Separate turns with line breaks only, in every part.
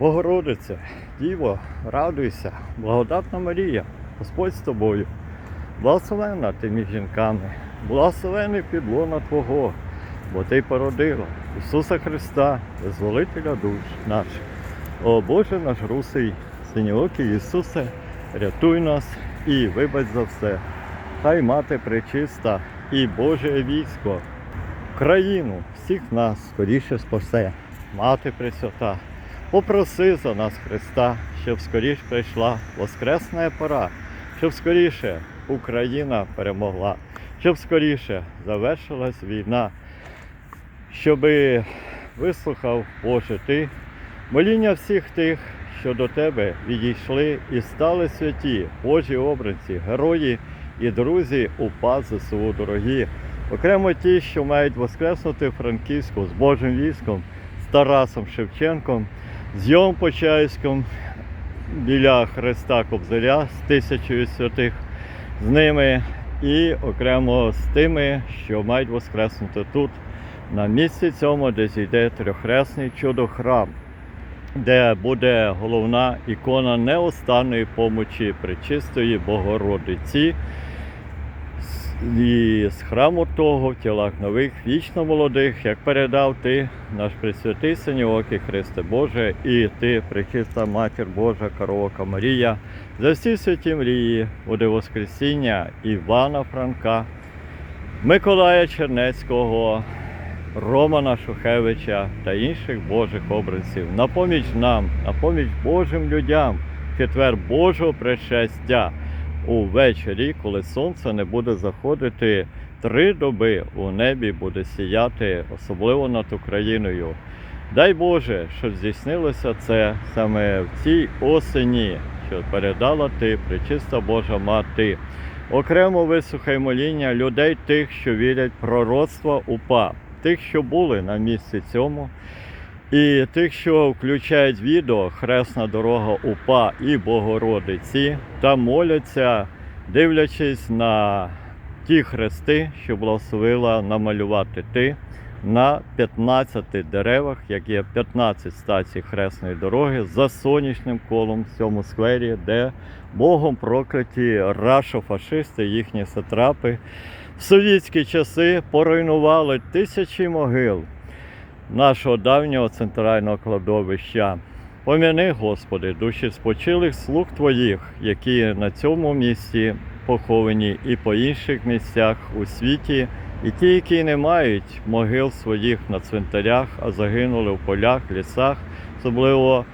Богородице, Діво, радуйся, благодатна Марія, Господь з тобою, благословенна ти між жінками, благословений підлона Твого, бо Ти породила Ісуса Христа, визволителя душ наших. О Боже наш русий, синьоокий Ісусе, рятуй нас і вибач за все. Хай мати пречиста і Боже військо, країну всіх нас скоріше спасе, мати Пресвята. Попроси за нас Христа, щоб скоріш прийшла воскресна пора, щоб скоріше Україна перемогла, щоб скоріше завершилась війна, щоб вислухав Боже ти моління всіх тих, що до тебе відійшли і стали святі, Божі обранці, герої і друзі УПА ЗСУ дорогі. Окремо ті, що мають воскреснути Франківську з Божим військом, з Тарасом Шевченком, з Йом Почаївським біля Христа Кобзаря з тисячою святих з ними, і окремо з тими, що мають воскреснути тут, на місці цьому, де зійде трьохресний чудо-храм, де буде головна ікона неостанної помочі Пречистої Богородиці. І з храму того в тілах нових, вічно молодих, як передав ти, наш Пресвятий Синьоокий Христе Боже, і ти, пречиста Матір Божа, Коровка Марія, за всі святі мрії, буде Воскресіння Івана Франка, Миколая Чернецького, Романа Шухевича та інших Божих обранців. На поміч нам, на поміч Божим людям, четвер Божого пришестя увечері, коли сонце не буде заходити три доби у небі буде сіяти, особливо над Україною. Дай Боже, щоб здійснилося це саме в цій осені, що передала ти, пречиста Божа Мати. Окремо вислухай моління людей тих, що вірять в пророцтва УПА, тих, що були на місці цьому. І тих, що включають відео Хресна дорога УПА і Богородиці та моляться, дивлячись на ті хрести, що благословила намалювати ти на 15 деревах, як є 15 стацій Хресної дороги за сонячним колом в цьому сквері, де Богом прокляті рашофашисти, їхні сатрапи в совєтські часи поруйнували тисячі могил нашого давнього центрального кладовища. Пом'яни, Господи, душі спочилих слуг Твоїх, які на цьому місці поховані і по інших місцях у світі, і ті, які не мають могил своїх на цвинтарях, а загинули в полях, лісах, особливо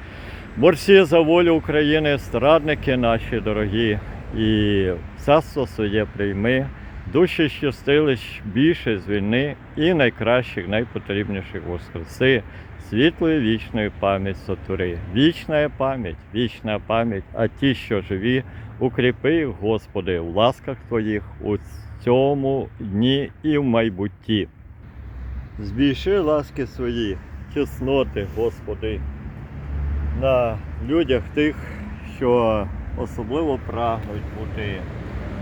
борці за волю України, страдники наші дорогі, і царство своє прийми. Душі щастили більше з війни і найкращих, найпотрібніших воскреси, світлої вічної пам'ять сотвори. Вічна пам'ять, вічна пам'ять, а ті, що живі, укріпи Господи, в ласках Твоїх у цьому дні і в майбутті. Збільши ласки свої, чесноти, Господи, на людях тих, що особливо прагнуть бути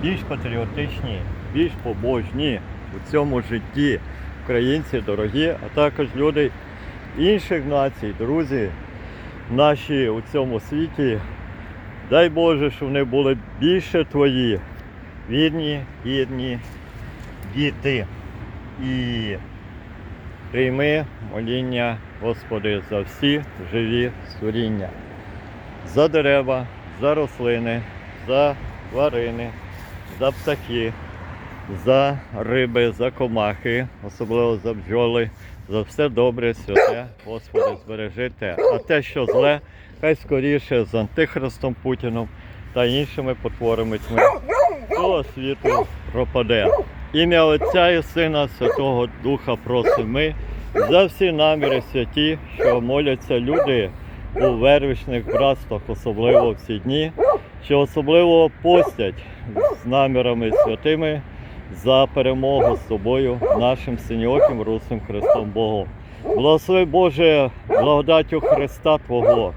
більш патріотичні, більш побожні у цьому житті. Українці дорогі, а також люди інших націй, друзі наші у цьому світі. Дай Боже, щоб вони були більше твої, вірні, гідні діти. І прийми моління, Господи, за всі живі створіння, за дерева, за рослини, за тварини, за птахи, за риби, за комахи, особливо за бджоли, за все добре, святе, Господи, збережи те. А те, що зле, хай скоріше з Антихристом Путіном та іншими потворами тьми цього світу пропаде. Ім'я Отця і Сина Святого Духа просимо ми за всі наміри святі, що моляться люди у вервичних братствах, особливо в ці дні, що особливо постять з намірами святими за перемогу з тобою, нашим синьоким Русим Христом Богом. Благослови Боже, благодаттю Христа Твого,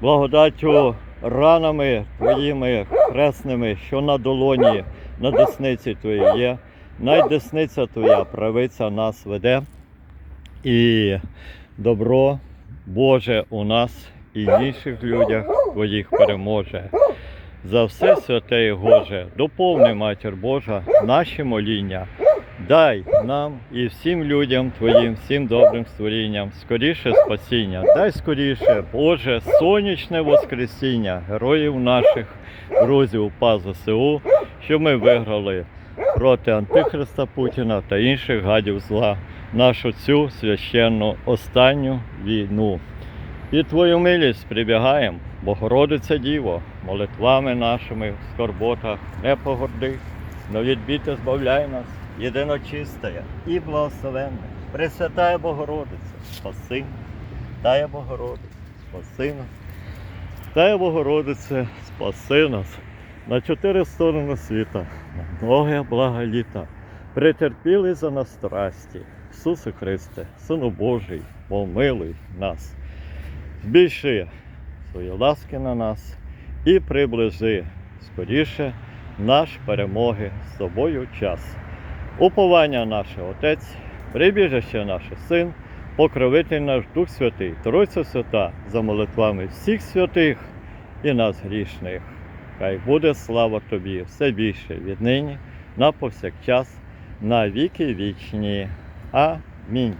благодаттю ранами Твоїми хресними, що на долоні, на десниці Твоїй є. Най десниця Твоя, правиця нас веде, і добро Боже у нас і в інших людях Твоїх переможе. За все святе і Боже, доповни Матір Божа наші моління. Дай нам і всім людям Твоїм, всім добрим створінням, скоріше спасіння. Дай скоріше, Боже, сонячне Воскресіння героїв наших друзів УПА ЗСУ, щоб ми виграли проти Антихриста Путіна та інших гадів зла нашу цю священну останню війну. І Твою милість прибігаємо, Богородиця Діво, молитвами нашими в скорботах, не погорди, но від біти збавляй нас, єдиночистая і благословенна, Пресвятая Богородиця, спаси, Тая Богородиця, спаси нас, Тая Богородице, спаси нас. На чотири сторони світа, на многе блага літа, претерпіли за нас страсті, Ісусе Христе, Сину Божий, помилуй нас. Збільши свої ласки на нас і приближи скоріше наш перемоги з тобою час. Уповання наше Отець, прибіжище наше Син, покровитель наш Дух Святий, Тройця Свята за молитвами всіх святих і нас грішних. Хай буде слава тобі все більше віднині, на повсякчас, на віки вічні. Амінь.